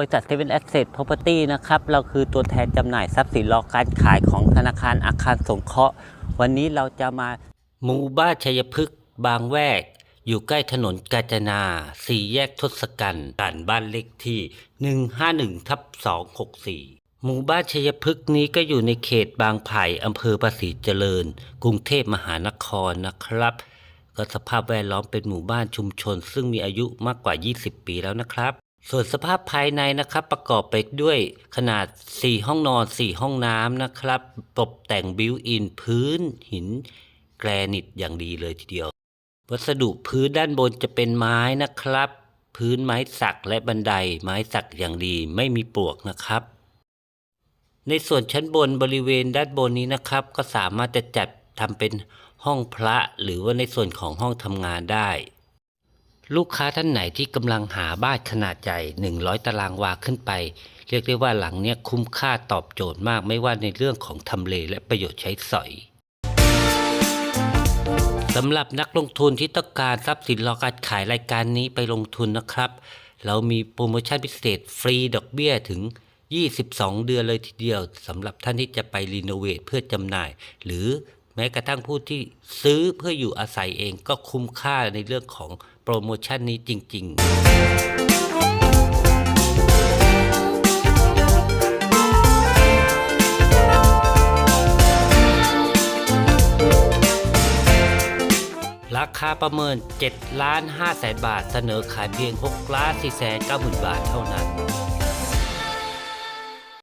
บริษัทเซเว่นแอสเซทพ r o p e r t y นะครับ เราคือตัวแทนจำหน่ายทรัพย์สินรอการขายของธนาคารอาคารสงเคราะห์ วันนี้เราจะมาหมู่บ้านชัยพฤกษ์บางแวก อยู่ใกล้ถนนกาญจนา สี่แยกทศกัณฐ์ด่านบ้านเลขที่ 151ทับ264 หมู่บ้านชัยพฤกษ์นี้ก็อยู่ในเขตบางไผ่อำเภอภาษีเจริญ กรุงเทพมหานครนะครับ ก็สภาพแวดล้อมเป็นหมู่บ้านชุมชน ซึ่งมีอายุมากกว่า 20 ปีแล้วนะครับ ส่วนสภาพภายในนะครับประกอบไปด้วยขนาด 4 ห้องนอน 4 ห้องน้ำนะครับตกแต่งบิวอินพื้นหินแกรนิตอย่างดีเลยทีเดียว วัสดุพื้นด้านบนจะเป็นไม้นะครับ พื้นไม้สักและบันไดไม้สักอย่างดีไม่มีปลวกนะครับ ในส่วนชั้นบนบริเวณด้านบนนี้นะครับ ก็สามารถจะจัดทำเป็นห้องพระหรือว่าในส่วนของห้องทำงานได้ ลูกค้าท่านไหนที่กำลังหาบ้านขนาดใหญ่ 100 ตารางวาขึ้นไป เรียกได้ว่าหลังเนี้ยคุ้มค่าตอบโจทย์มากไม่ว่าในเรื่องของทำเลและประโยชน์ใช้สอยสำหรับนักลงทุนที่ต้องการทรัพย์สินรอการขายรายการนี้ไปลงทุนนะครับ เรามีโปรโมชั่นพิเศษฟรีดอกเบี้ยถึง 22 เดือนเลยทีเดียวสำหรับท่านที่จะไปรีโนเวทเพื่อจำหน่าย หรือ ม้กระทั่งผู้ที่ซื้อเพื่ออยู่อาศัยเองก็คุ้มค่าในเรื่องของโปรโมชั่นนี้จริง ๆราคาประเมิน7ล้าน5แสนบาท เสนอขายเพียง6ล้าน4แสน9หมื่นบาทเท่านั้น